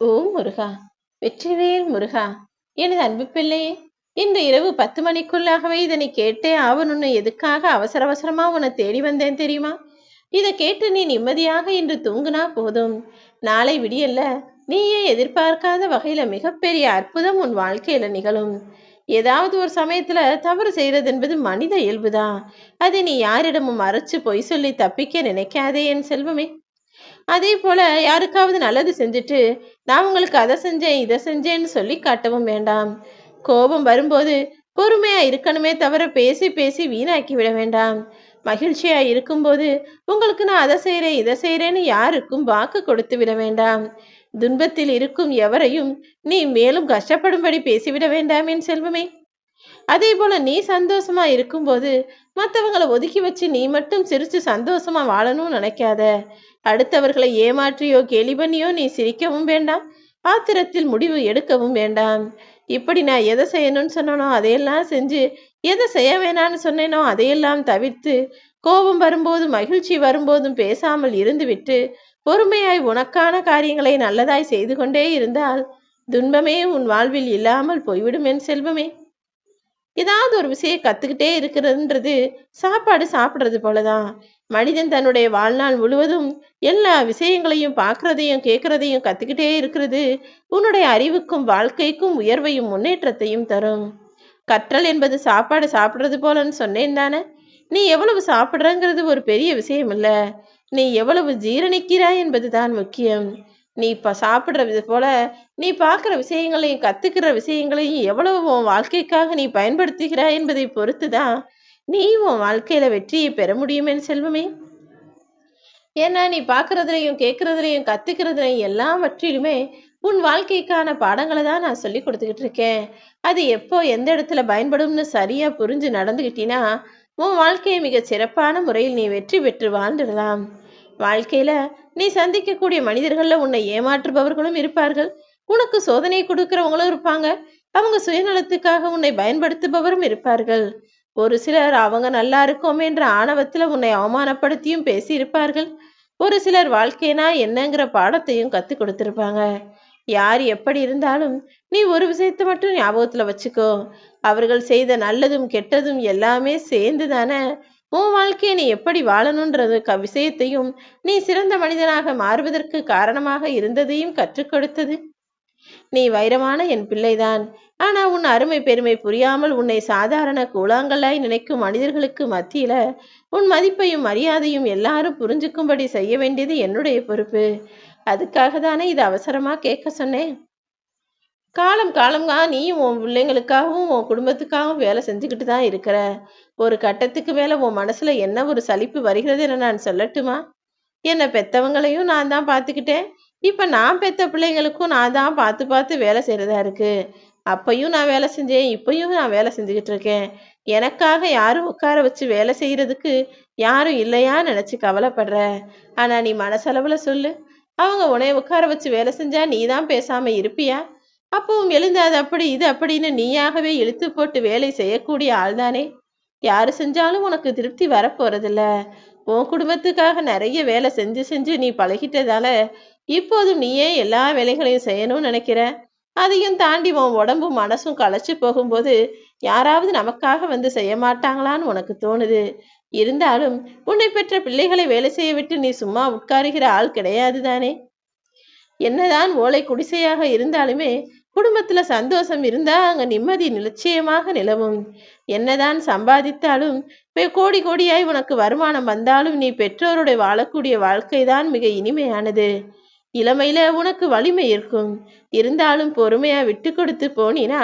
ஓ முருகா வெற்றிவேல் முருகா எனது அன்பு பிள்ளையே இன்று இரவு பத்து மணிக்குள்ளாகவே இதனை கேட்டே ஆவணும்னு எதுக்காக அவசர அவசரமா உன்னை தேடி வந்தேன் தெரியுமா? இதை கேட்டு நீ நிம்மதியாக இன்று தூங்குனா போதும். நாளை விடியல்ல நீயே எதிர்பார்க்காத வகையில மிகப்பெரிய அற்புதம் உன் வாழ்க்கையில நிகழும். ஏதாவது ஒரு சமயத்துல தவறு செய்யறது என்பது மனித இயல்புதான். அதை நீ யாரிடமும் மறைச்சு பொய் சொல்லி தப்பிக்க நினைக்காதே என் செல்வமே. அதே போல யாருக்காவது நல்லது செஞ்சுட்டு நான் உங்களுக்கு அதை செஞ்சேன் இதை செஞ்சேன்னு சொல்லி காட்டவும் வேண்டாம். கோபம் வரும்போது பொறுமையா இருக்கணுமே தவிர பேசி பேசி வீணாக்கி விட வேண்டாம். மகிழ்ச்சியா இருக்கும்போது உங்களுக்கு நான் அதை செய்கிறேன் இதை செய்கிறேன்னு யாருக்கும் வாக்கு கொடுத்து விட வேண்டாம். துன்பத்தில் இருக்கும் எவரையும் நீ மேலும் கஷ்டப்படும்படி பேசிவிட வேண்டாம் என் செல்வமே. அதே போல நீ சந்தோஷமா இருக்கும்போது மற்றவங்களை ஒதுக்கி வச்சு நீ மட்டும் சிரிச்சு சந்தோஷமா வாழணும்னு நினைக்காத. அடுத்தவர்களை ஏமாற்றியோ கேலி பண்ணியோ நீ சிரிக்கவும் வேண்டாம். ஆத்திரத்தில் முடிவு எடுக்கவும் வேண்டாம். இப்படி நான் எதை செய்யணும்னு சொன்னனோ அதையெல்லாம் செஞ்சு எதை செய்ய வேணாம்னு சொன்னேனோ அதையெல்லாம் தவிர்த்து கோபம் வரும்போது மகிழ்ச்சி வரும்போதும் பேசாமல் இருந்துவிட்டு பொறுமையாய் உனக்கான காரியங்களை நல்லதாய் செய்து கொண்டே இருந்தால் துன்பமே உன் வாழ்வில் இல்லாமல் போய்விடும் என் செல்வமே. ஏதாவது ஒரு விஷயம் கத்துக்கிட்டே இருக்கிறதுன்றது சாப்பாடு சாப்பிடுறது போலதான். மனிதன் தன்னுடைய வாழ்நாள் முழுவதும் எல்லா விஷயங்களையும் பார்க்கறதையும் கேட்கறதையும் கத்துக்கிட்டே இருக்கிறது உன்னுடைய அறிவுக்கும் வாழ்க்கைக்கும் உயர்வையும் முன்னேற்றத்தையும் தரும். கற்றல் என்பது சாப்பாடு சாப்பிடுறது போலன்னு சொன்னேன் தானே? நீ எவ்வளவு சாப்பிடுறங்கிறது ஒரு பெரிய விஷயம் இல்ல நீ எவ்வளவு ஜீரணிக்கிறாய் என்பதுதான் முக்கியம். நீ இப்ப சாப்பிடுறது போல நீ பார்க்குற விஷயங்களையும் கத்துக்கிற விஷயங்களையும் எவ்வளவு உன் வாழ்க்கைக்காக நீ பயன்படுத்துகிறாய் என்பதை பொறுத்துதான் நீ உன் வாழ்க்கையில வெற்றியை பெற முடியுமே செல்வமே. ஏன்னா நீ பார்க்கறதுலையும் கேட்கறதுலையும் கத்துக்கிறதுலையும் எல்லாவற்றிலுமே உன் வாழ்க்கைக்கான பாடங்களை தான் நான் சொல்லி கொடுத்துக்கிட்டு இருக்கேன். அது எப்போ எந்த இடத்துல பயன்படும்னு சரியா புரிஞ்சு நடந்துகிட்டினா உன் வாழ்க்கையை மிக சிறப்பான முறையில் நீ வெற்றி பெற்று வாழ்ந்துடலாம். வாழ்க்கையில நீ சந்திக்கக்கூடிய மனிதர்கள்ல உன்னை ஏமாற்றுபவர்களும் இருப்பார்கள். உனக்கு சோதனை கொடுக்கிறவங்களும் இருப்பாங்க. அவங்க சுயநலத்துக்காக உன்னை பயன்படுத்துபவரும் இருப்பார்கள். ஒரு சிலர் அவங்க நல்லா இருக்கோம் என்ற ஆணவத்துல உன்னை அவமானப்படுத்தியும் பேசி இருப்பார்கள் ஒரு சிலர் வாழ்க்கைனா என்னங்கிற பாடத்தையும் கத்து கொடுத்திருப்பாங்க. யார் எப்படி இருந்தாலும் நீ ஒரு விஷயத்தை மட்டும் ஞாபகத்துல வச்சுக்கோ. அவர்கள் செய்த நல்லதும் கெட்டதும் எல்லாமே சேர்ந்து தானே உன் வாழ்க்கையை நீ எப்படி வாழணுன்றது க விஷயத்தையும் நீ சிறந்த மனிதனாக மாறுவதற்கு காரணமாக இருந்ததையும் கற்றுக் கொடுத்தது. நீ வைரமான என் பிள்ளைதான். ஆனா உன் அருமை பெருமை புரியாமல் உன்னை சாதாரண கூழாங்கல்லாய் நினைக்கும் மனிதர்களுக்கு மத்தியில உன் மதிப்பையும் மரியாதையும் எல்லாரும் புரிஞ்சுக்கும்படி செய்ய வேண்டியது என்னுடைய பொறுப்பு. அதுக்காக தானே இது அவசரமா கேட்க சொன்னேன். காலம் காலமா நீயும் உன் பிள்ளைங்களுக்காகவும் உன் குடும்பத்துக்காகவும் வேலை செஞ்சுக்கிட்டு தான் இருக்கிற. ஒரு கட்டத்துக்கு மேல உன் மனசுல என்ன ஒரு சலிப்பு வருகிறது என நான் சொல்லட்டுமா? என்னை பெத்தவங்களையும் நான் தான் பார்த்துக்கிட்டேன். இப்ப நான் பெத்த பிள்ளைங்களுக்கும் நான் தான் பார்த்து பார்த்து வேலை செய்யறதா இருக்கு. அப்பையும் நான் வேலை செஞ்சேன் இப்பயும் நான் வேலை செஞ்சுக்கிட்டு இருக்கேன். எனக்காக யாரும் உட்கார வச்சு வேலை செய்யறதுக்கு யாரும் இல்லையா நினைச்சு கவலைப்படுற? ஆனா நீ மனசளவுல சொல்லு. அவங்க உனைய உட்கார வச்சு வேலை செஞ்சா நீ தான் பேசாம இருப்பியா? அப்பவும் எழுந்து அது அப்படி இது அப்படின்னு நீயாகவே இழுத்து போட்டு வேலை செய்யக்கூடிய ஆள்தானே? யாரு செஞ்சாலும் உனக்கு திருப்தி வரப்போறதில்ல. உன் குடும்பத்துக்காக நிறைய வேலை செஞ்சு செஞ்சு நீ பழகிட்டதால இப்போதும் நீயே எல்லா வேலைகளையும் செய்யணும்னு நினைக்கிற? அதையும் தாண்டி உன் உடம்பும் மனசும் களைச்சு போகும்போது யாராவது நமக்காக வந்து செய்ய மாட்டாங்களான்னு உனக்கு தோணுது. இருந்தாலும் உன்னை பெற்ற பிள்ளைகளை வேலை செய்ய விட்டு நீ சும்மா உட்காருகிற ஆள் கிடையாது தானே? என்னதான் ஓலை குடிசையாக இருந்தாலுமே குடும்பத்துல சந்தோஷம் இருந்தா அங்க நிம்மதி நிச்சயமாக நிலவும். என்னதான் சம்பாதித்தாலும் கோடி கோடியாய் உனக்கு வருமானம் வந்தாலும் நீ பெற்றோருடைய வாழக்கூடிய வாழ்க்கைதான் மிக இனிமையானது. இளமையில உனக்கு வலிமை இருக்கும். இருந்தாலும் பொறுமையா விட்டு கொடுத்து போனினா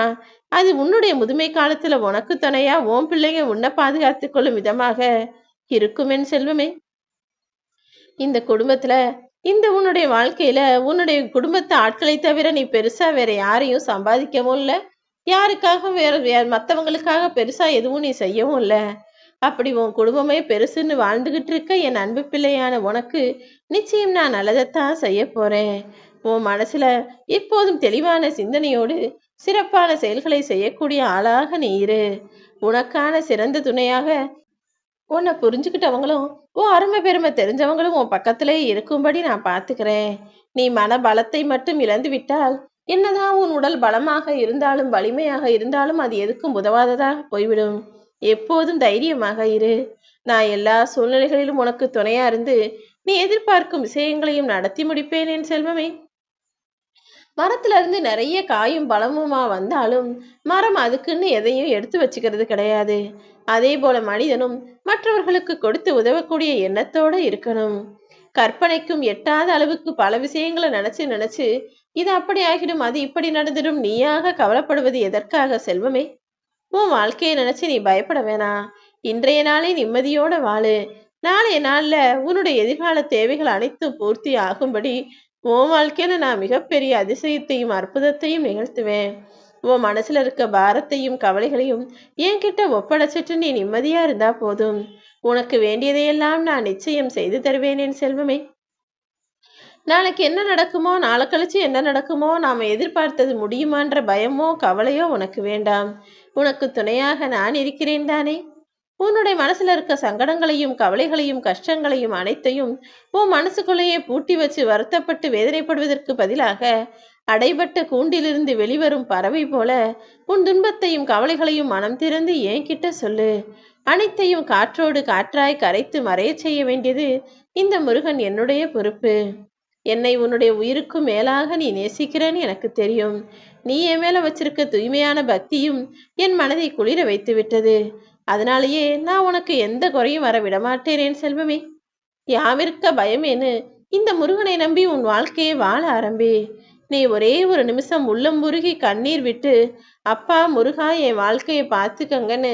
அது உன்னுடைய முதுமை காலத்துல உனக்கு துணையா ஓம் பிள்ளைங்க உன்னை பாதுகாத்து கொள்ளும் விதமாக இருக்கும் என் செல்வமே. இந்த குடும்பத்துல இந்த உன்னுடைய வாழ்க்கையில உன்னுடைய குடும்பத்து ஆட்களை தவிர நீ பெருசா வேற யாரையும் சம்பாதிக்கவும் இல்லை. யாருக்காக வேற மற்றவங்களுக்காக பெருசா எதுவும் நீ செய்யவும் இல்லை. அப்படி உன் குடும்பமே பெருசுன்னு வாழ்ந்துகிட்டு இருக்க என் அன்பு பிள்ளையான உனக்கு நிச்சயம் நான் நல்லதைத்தான் செய்ய போறேன். உன் மனசுல எப்போதும் தெளிவான சிந்தனையோடு சிறப்பான செயல்களை செய்யக்கூடிய ஆளாக நீ இரு. உனக்கான சிறந்த துணையாக உன்னை புரிஞ்சுக்கிட்டவங்களும் உன் அருமை பெருமை தெரிஞ்சவங்களும் உன் பக்கத்திலே இருக்கும்படி நான் பார்த்துக்கிறேன். நீ மன பலத்தை மட்டும் இழந்து விட்டால் என்னதான் உன் உடல் பலமாக இருந்தாலும் வலிமையாக இருந்தாலும் அது எதுக்கும் உதவாததாக போய்விடும். எப்போதும் தைரியமாக இரு. நான் எல்லா சூழ்நிலைகளிலும் உனக்கு துணையா இருந்து நீ எதிர்பார்க்கும் விஷயங்களையும் நடத்தி முடிப்பேன் என் செல்வமே. மரத்துல இருந்து நிறைய காயும் பழமுமா வந்தாலும் மரம் அதுக்குன்னு எதையும் எடுத்து வச்சுக்கிறது கிடையாது. அதே போல மனிதனும் மற்றவர்களுக்கு கொடுத்து உதவக்கூடிய எண்ணத்தோட இருக்கணும். கற்பனைக்கும் எட்டாத அளவுக்கு பல விஷயங்களை நினைச்சு நினைச்சு இது அப்படி ஆகிடும் அது இப்படி நடந்துடும் நீயாக கவலைப்படுவது எதற்காக செல்வமே? உன் வாழ்க்கையை நினைச்சு நீ பயப்பட வேணாம் இன்றைய நாளே நிம்மதியோட வாழு. நாளைய நாள்ல உன்னுடைய எதிர்கால தேவைகள் அனைத்தும் பூர்த்தி ஆகும்படி உன் வாழ்க்கையில நான் மிகப்பெரிய அதிசயத்தையும் அற்புதத்தையும் நிகழ்த்துவேன். உன் மனசுல இருக்க பாரத்தையும் கவலைகளையும் என்கிட்ட ஒப்படைச்சிட்டு நீ நிம்மதியா இருந்தா போதும். உனக்கு வேண்டியதையெல்லாம் நான் நிச்சயம் செய்து தருவேன் என் செல்வமே. நாளைக்கு என்ன நடக்குமோ நாளை கழிச்சு என்ன நடக்குமோ நாம எதிர்பார்த்தது முடியுமான்ற பயமோ கவலையோ உனக்கு வேண்டாம். உனக்கு துணையாக நான் இருக்கிறேன் தானே? உன்னுடைய மனசுல இருக்க சங்கடங்களையும் கவலைகளையும் கஷ்டங்களையும் அனைத்தையும் உன் மனசுக்குள்ளேயே பூட்டி வச்சு வருத்தப்பட்டு வேதனைப்படுவதற்கு பதிலாக அடைபட்ட கூண்டிலிருந்து வெளிவரும் பறவை போல உன் துன்பத்தையும் கவலைகளையும் மனம் திறந்து என்கிட்ட சொல்லு. அனைத்தையும் காற்றோடு காற்றாய் கரைத்து மறைய செய்ய வேண்டியது இந்த முருகன் என்னுடைய பொறுப்பு. என்னை உன்னுடைய உயிருக்கும் மேலாக நீ நேசிக்கிறேன்னு எனக்கு தெரியும். நீ என் மேல வச்சிருக்க தூய்மையான பக்தியும் என் மனதை குளிர வைத்து விட்டது அதனாலேயே நான் உனக்கு எந்த குறையும் வர விடமாட்டேனேன் செல்வமே. யாவிற்க பயமேனு இந்த முருகனை நம்பி உன் வாழ்க்கையை வாழ ஆரம்பி. நீ ஒரே ஒரு நிமிஷம் உள்ளம் முருகி கண்ணீர் விட்டு அப்பா முருகா என் வாழ்க்கையை பார்த்துக்கங்கன்னு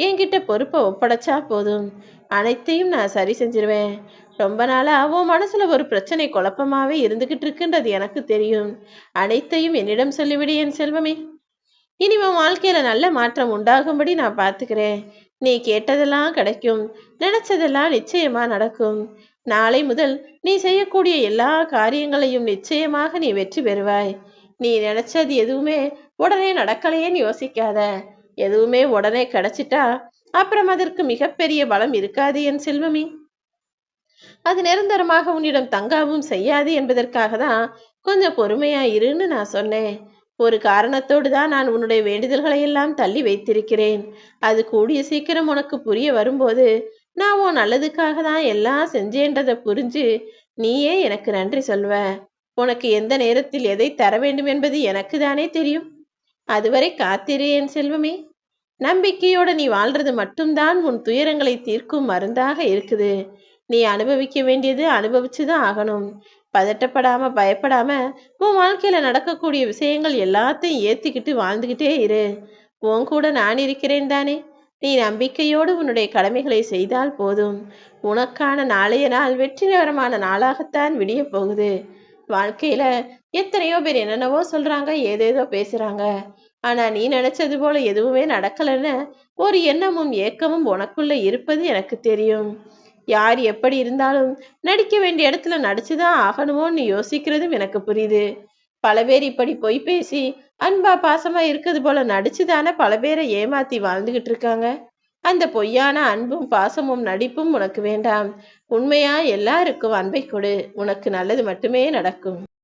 என்கிட்ட பொறுப்பை ஒப்படைச்சா போதும். அனைத்தையும் நான் சரி செஞ்சிருவேன். ரொம்ப நாளா உன் மனசுல ஒரு பிரச்சனை குழப்பமாவே இருந்துகிட்டு இருக்குன்றது எனக்கு தெரியும். அனைத்தையும் என்னிடம் சொல்லிவிடு என் செல்வமே. இனி உன் வாழ்க்கையில நல்ல மாற்றம் உண்டாகும்படி நான் பார்த்துக்கிறேன். நீ கேட்டதெல்லாம் கிடைக்கும். நினைச்சதெல்லாம் நிச்சயமா நடக்கும். நாளை முதல் நீ செய்யக்கூடிய எல்லா காரியங்களையும் நிச்சயமாக நீ வெற்றி பெறுவாய். நீ நினைச்சது எதுவுமே உடனே நடக்கலையேன்னு யோசிக்காத. எதுவுமே உடனே கிடைச்சிட்டா அப்புறம் அதற்கு மிகப்பெரிய பலம் இருக்காது என் செல்வமி. அது நிரந்தரமாக உன்னிடம் தங்காவும் செய்யாது என்பதற்காக தான் கொஞ்சம் பொறுமையா இருன்னு நான் சொன்னேன். ஒரு காரணத்தோடு தான் நான் உன்னுடைய வேண்டுதல்களை எல்லாம் தள்ளி வைத்திருக்கிறேன். அது கூடிய சீக்கிரம் உனக்கு புரிய வரும்போது நான் உன் நல்லதுக்காக தான் எல்லாம் செஞ்சேன்றதை புரிஞ்சு நீயே எனக்கு நன்றி சொல்வ. உனக்கு எந்த நேரத்தில் எதை தர வேண்டும் என்பது எனக்கு தானே தெரியும். அதுவரை காத்திரு என் செல்வமே. நம்பிக்கையோட நீ வாழ்றது மட்டும்தான் உன் துயரங்களை தீர்க்கும் மருந்தாக இருக்குது. நீ அனுபவிக்க வேண்டியது அனுபவிச்சுதான் ஆகணும். பதட்டப்படாம பயப்படாம உன் வாழ்க்கையில நடக்கக்கூடிய விஷயங்கள் எல்லாத்தையும் ஏத்திக்கிட்டு வாழ்ந்துகிட்டே இரு. உன் கூட நான் இருக்கிறேன் தானே. நீ நம்பிக்கையோடு உன்னுடைய கடமைகளை செய்தால் போதும். உனக்கான நாளைய நாள் வெற்றிகரமான நாளாகத்தான் விடிய போகுது. வாழ்க்கையில எத்தனையோ பேர் என்னென்னவோ சொல்றாங்க ஏதேதோ பேசுறாங்க. ஆனா நீ நினைச்சது போல எதுவுமே நடக்கலன்னு ஒரு எண்ணமும் ஏக்கமும் உனக்குள்ள இருப்பது எனக்கு தெரியும். யார் எப்படி இருந்தாலும் நடிக்க வேண்டிய இடத்துல நடிச்சுதான் ஆகணுமோன்னு யோசிக்கிறதும் எனக்கு புரியுது. பல பேர் இப்படி பொய் பேசி அன்பா பாசமா இருக்கிறது போல நடிச்சுதானே பல பேரை ஏமாத்தி வாழ்ந்துகிட்டு இருக்காங்க. அந்த பொய்யான அன்பும் பாசமும் நடிப்பும் உனக்கு வேண்டாம். உண்மையா எல்லாருக்கும் அன்பை கொடு. உனக்கு நல்லது மட்டுமே நடக்கும்.